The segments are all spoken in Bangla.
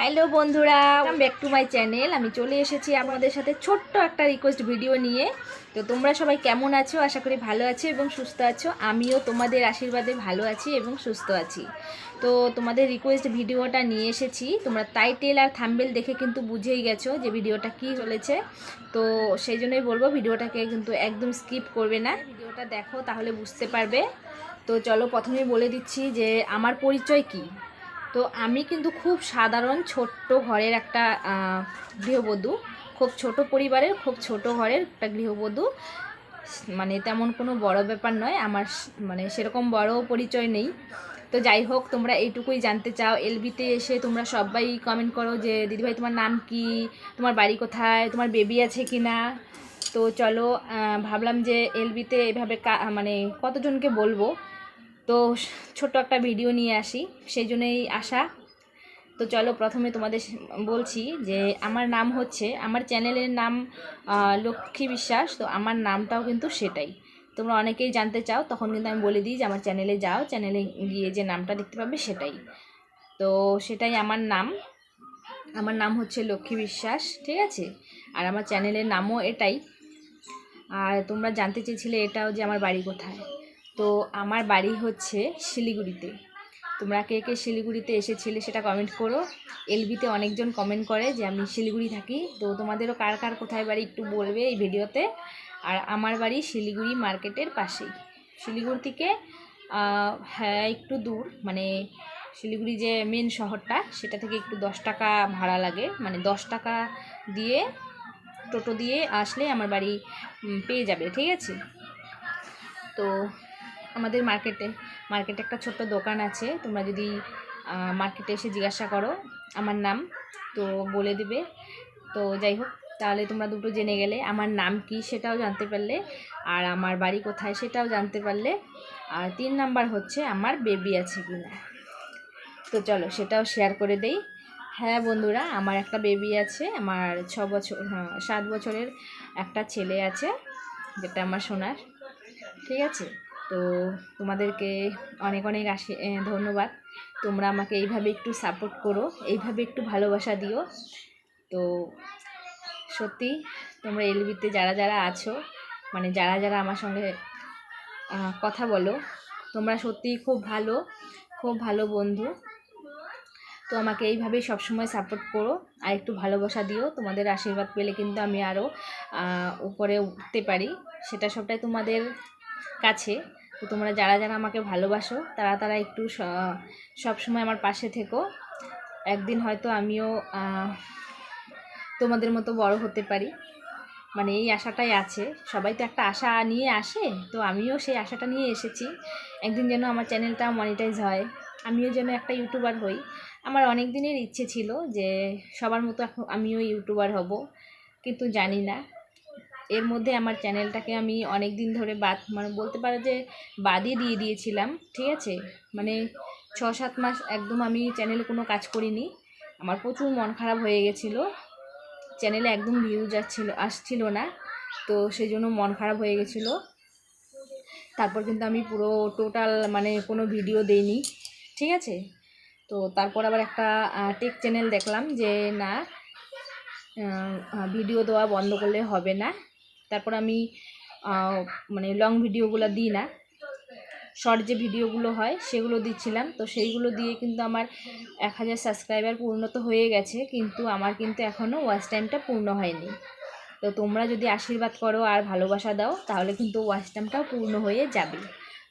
হ্যালো বন্ধুরা ব্যাক টু মাই চ্যানেল আমি চলে এসেছি আপনাদের সাথে ছোট্ট একটা রিকোয়েস্ট ভিডিও নিয়ে। তো তোমরা সবাই কেমন আছো? আশা করি ভালো আছো এবং সুস্থ আছো। আমিও তোমাদের আশীর্বাদে ভালো আছি এবং সুস্থ আছি। তো তোমাদের রিকোয়েস্ট ভিডিওটা নিয়ে এসেছি। তোমরা টাইটেল আর থাম্বেল দেখে কিন্তু বুঝেই গেছো যে ভিডিওটা কি চলেছে। তো সেই জন্যই বলব ভিডিওটাকে কিন্তু একদম স্কিপ করবে না। ভিডিওটা দেখো, তাহলে বুঝতে পারবে। তো চলো প্রথমেই বলে দিচ্ছি যে আমার পরিচয় কী? তো আমি কিন্তু খুব সাধারণ ছোট্ট ঘরের একটা গৃহবধূ। খুব ছোট পরিবারের, খুব ছোট ঘরের একটা গৃহবধূ। মানে তেমন কোনো বড় ব্যাপার নয়, আমার মানে সেরকম বড় পরিচয় নেই। তো যাই হোক, তোমরা এইটুকুই জানতে চাও। এলবিতে এসে তোমরা সবাই কমেন্ট করো যে, দিদিভাই, তোমার নাম কি? তোমার বাড়ি কোথায়? তোমার বেবি আছে কি না? তো চলো ভাবলাম যে এলবিতে এভাবে মানে কতজনকে বলব? তো ছোট্ট একটা ভিডিও নিয়ে আসি সেই জন্যই আসা তো চলো প্রথমে তোমাদের বলছি যে আমার নাম হচ্ছে, আমার চ্যানেলের নাম লক্ষ্মী বিশ্বাস, তো আমার নামটাও কিন্তু সেটাই। তোমরা অনেকেই জানতে চাও, তখন কিন্তু আমি বলে দিই যে আমার চ্যানেলে যাও, চ্যানেলে গিয়ে যে নামটা দেখতে পাবে সেটাই। তো সেটাই আমার নাম। আমার নাম হচ্ছে লক্ষ্মী বিশ্বাস, ঠিক আছে? আর আমার চ্যানেলের নামও এটাই। আর তোমরা জানতে চেয়েছিলে এটাও যে আমার বাড়ি কোথায়। তো আমার বাড়ি হচ্ছে শিলিগুড়িতে। তোমরা কে কে শিলিগুড়িতে এসেছিলে সেটা কমেন্ট করো। এলবিতে অনেকজন কমেন্ট করে যে আমি শিলিগুড়ি থাকি। তো তোমাদেরও কার কার কোথায় বাড়ি একটু বলবে এই ভিডিওতে। আর আমার বাড়ি শিলিগুড়ি মার্কেটের পাশেই। শিলিগুড়ি থেকে হ্যাঁ একটু দূর। মানে শিলিগুড়ি যে মেন শহরটা, সেটা থেকে একটু দশ টাকা ভাড়া লাগে। মানে দশ টাকা দিয়ে টোটো দিয়ে আসলে আমার বাড়ি পেয়ে যাবে, ঠিক আছে? তো আমাদের মার্কেটে মার্কেটে একটা ছোট্ট দোকান আছে, তোমরা যদি মার্কেটে এসে জিজ্ঞাসা করো, আমার নাম, তো বলে দেবে। তো যাই হোক, তাহলে তোমরা দুটো জেনে গেলে, আমার নাম কি সেটাও জানতে পারলে, আর আমার বাড়ি কোথায় সেটাও জানতে পারলে, আর তিন নাম্বার হচ্ছে আমার বেবি আছে কি না তো চলো, সেটাও শেয়ার করে দেই। হ্যাঁ বন্ধুরা, আমার একটা বেবি আছে, আমার ছ বছর হ্যাঁ সাত বছরের একটা ছেলে আছে, যেটা আমার সোনার। ঠিক আছে? তো তোমাদেরকে অনেক অনেক আসি ধন্যবাদ। তোমরা আমাকে এইভাবে একটু সাপোর্ট করো, এইভাবে একটু ভালোবাসা দিও। তো সত্যি তোমরা এলবিতে যারা যারা আছো মানে যারা যারা আমার সঙ্গে কথা বলো, তোমরা সত্যিই খুব ভালো খুব ভালো বন্ধু। তো আমাকে এইভাবেই সবসময় সাপোর্ট করো, আর একটু ভালোবাসা দিও। তোমাদের আশীর্বাদ পেলে কিন্তু আমি আরও উপরে উঠতে পারি। সেটা সবটাই তোমাদের কাছে। তো তোমরা যারা যারা আমাকে ভালোবাসো, তারা তারা একটু স- সবসময় আমার পাশে থেকো। একদিন হয়তো আমিও তোমাদের মতো বড় হতে পারি। মানে এই আশাটাই আছে। সবাই তো একটা আশা নিয়ে আসে, তো আমিও সেই আশাটা নিয়ে এসেছি। একদিন যেন আমার চ্যানেলটা মনিটাইজ হয়। আমিও যেন একটা ইউটিউবার হই। আমার অনেক দিনের ইচ্ছে ছিল যে সবার মতো আমিও ইউটিউবার হব, কিন্তু জানি না। এর মধ্যে আমার চ্যানেলটাকে আমি অনেক দিন ধরে বাদ মানে বলতে পারো যে বাদই দিয়ে দিয়েছিলাম, ঠিক আছে? মানে ছ সাত মাস একদম আমি চ্যানেলে কোনো কাজ করিনি। আমার প্রচুর মন খারাপ হয়ে গেছিল। চ্যানেলে একদম ভিউ যাচ্ছিল আসছিল না, তো সেই জন্য মন খারাপ হয়ে গেছিল। তারপর কিন্তু আমি পুরো টোটাল মানে কোনো ভিডিও দেইনি, ঠিক আছে? তো তারপর আবার একটা টেক চ্যানেল দেখলাম যে না ভিডিও দেওয়া বন্ধ করলে হবে না। তারপর আমি মানে লং ভিডিওগুলো দিই না। শর্ট যে ভিডিওগুলো হয়, সেগুলো দিচ্ছিলাম। তো সেইগুলো দিয়ে কিন্তু আমার এক হাজার সাবস্ক্রাইবার পূর্ণ তো হয়ে গেছে, কিন্তু আমার কিন্তু এখনও ওয়াচ টাইমটা পূর্ণ হয়নি। তো তোমরা যদি আশীর্বাদ করো আর ভালোবাসা দাও, তাহলে কিন্তু ওয়াচ টাইমটাও পূর্ণ হয়ে যাবে।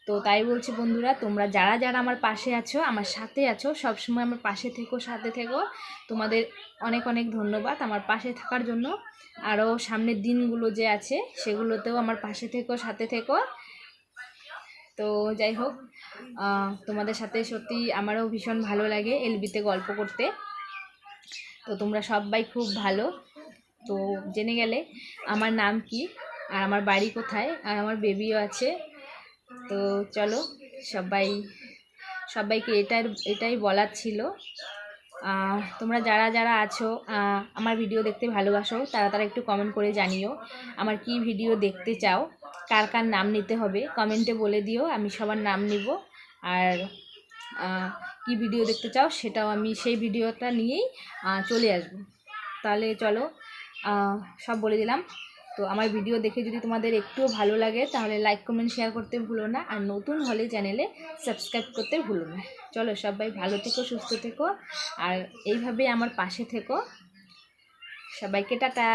তো তাই বলছি বন্ধুরা, তোমরা যারা যারা আমার পাশে আছো, আমার সাথে আছো, সবসময় আমার পাশে থেকো, সাথে থেকো। তোমাদের অনেক অনেক ধন্যবাদ আমার পাশে থাকার জন্য। আরও সামনের দিনগুলো যে আছে, সেগুলোতেও আমার পাশে থেকো, সাথে থেকো। তো যাই হোক তোমাদের সাথে সত্যি আমারও ভীষণ ভালো লাগে এলবিতে গল্প করতে। তো তোমরা সবাই খুব ভালো। তো জেনে গেলে, আমার নাম কি? আর আমার বাড়ি কোথায়? আর আমার বেবিও আছে। তো চলো, সবাই, সবাইকে এটার, এটাই বলার ছিল। তোমরা যারা যারা আছো আমার ভিডিও দেখতে ভালোবাসো, তারা তারা একটু কমেন্ট করে জানিও আমার কি ভিডিও দেখতে চাও, কার কার নাম নিতে হবে কমেন্টে বলে দিও, আমি সবার নাম নিব। আর কি ভিডিও দেখতে চাও সেটাও আমি সেই ভিডিওটা নিয়েই চলে আসব। তাহলে চলো সব বলে দিলাম। তো আমার ভিডিও দেখে যদি তোমাদের একটুও ভালো লাগে, তাহলে লাইক কমেন্ট শেয়ার করতে ভুলো না। আর নতুন হলে চ্যানেলে সাবস্ক্রাইব করতে ভুলো না। চলো সবাই ভালো থেকো, সুস্থ থেকো। আর এইভাবে আমার পাশে থেকো। সবাইকে টাটা।